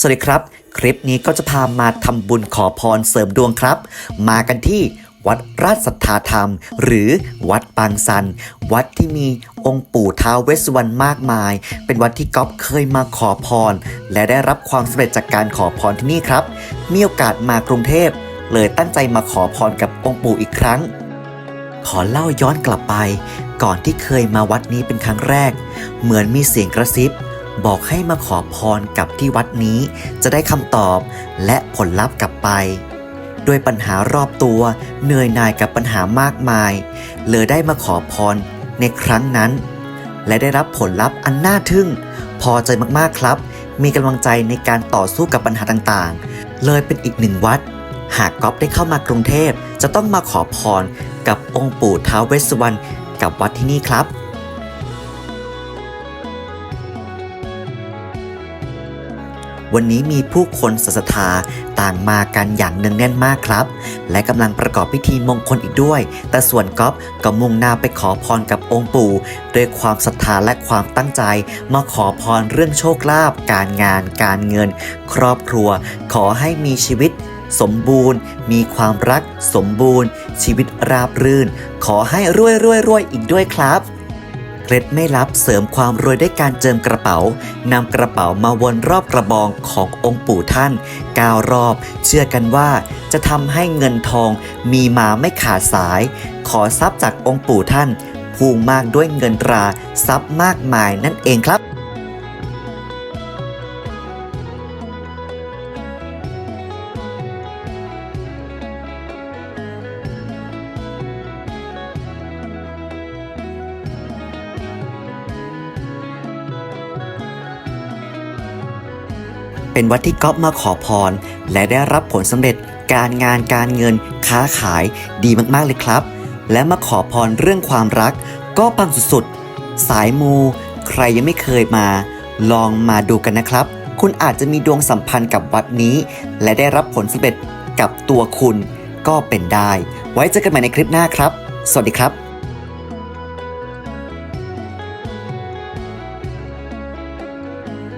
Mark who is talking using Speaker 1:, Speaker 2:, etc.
Speaker 1: สวัสดีครับ คลิปนี้ก็จะพามาทำบุญขอพรเสริมดวงครับ มากันที่วัดราชสัทธาธรรม หรือวัดปางซัน วัดที่มีองค์ปู่ท้าวเวสสุวรรณมากมาย เป็นวัดที่ก๊อฟเคยมาขอพร และได้รับความสำเร็จจากการขอพรที่นี่ครับ มีโอกาสมากรุงเทพ เลยตั้งใจมาขอพรกับองค์ปู่อีกครั้ง ขอเล่าย้อนกลับไป ก่อนที่เคยมาวัดนี้เป็นครั้งแรก เหมือนมีเสียงกระซิบ บอกให้มาขอพรกับที่วัดนี้จะได้คำตอบและผลลัพธ์กลับไปด้วยปัญหารอบตัวเหนื่อยหน่ายกับปัญหามากมาย เลยได้มาขอพรในครั้งนั้น และได้รับผลลัพธ์อันน่าทึ่ง พอใจมากๆครับ มีกำลังใจในการต่อสู้กับปัญหาต่างๆ เลยเป็นอีกหนึ่งวัด หากก๊อฟได้เข้ามากรุงเทพ จะต้องมาขอพรกับองค์ปู่ท้าวเวสสุวรรณกับวัดที่นี่ครับ วันนี้มีผู้คนศรัทธาต่างมากันอย่างเนืองแน่นมากครับ และกำลังประกอบพิธีมงคลอีกด้วย แต่ส่วนก๊อฟก็มุ่งหน้าไปขอพรกับองค์ปู่ด้วยความศรัทธาและความตั้งใจ มาขอพรเรื่องโชคลาภการงาน การเงิน ครอบครัว ขอให้มีชีวิตสมบูรณ์ มีความรักสมบูรณ์ ชีวิตราบรื่น ขอให้รวยรวยรวยอีกด้วยครับ เคล็ดไม่ลับเสริมความรวยด้วยการเจิมกระเป๋านำกระเป๋ามาวนรอบกระบองขององค์ปู่ท่าน9รอบ เชื่อกันว่า จะทำให้เงินทองมีมาไม่ขาดสาย ขอทรัพย์จากองค์ปู่ท่านพูงมากด้วยเงินตราทรัพย์มากมายนั่นเองครับ เป็นวัดที่ก๊อฟมาขอพร และได้รับผลสำเร็จการงานการเงิน ค้าขายดีมากๆเลยครับ และมาขอพรเรื่องความรัก ก็ปังสุดๆ สายมู ใครยังไม่เคยมา ลองมาดูกันนะครับ คุณอาจจะมีดวงสัมพันธ์กับวัดนี้ และได้รับผลสำเร็จกับตัวคุณก็เป็นได้ ไว้เจอกันใหม่ในคลิปหน้าครับ สวัสดีครับ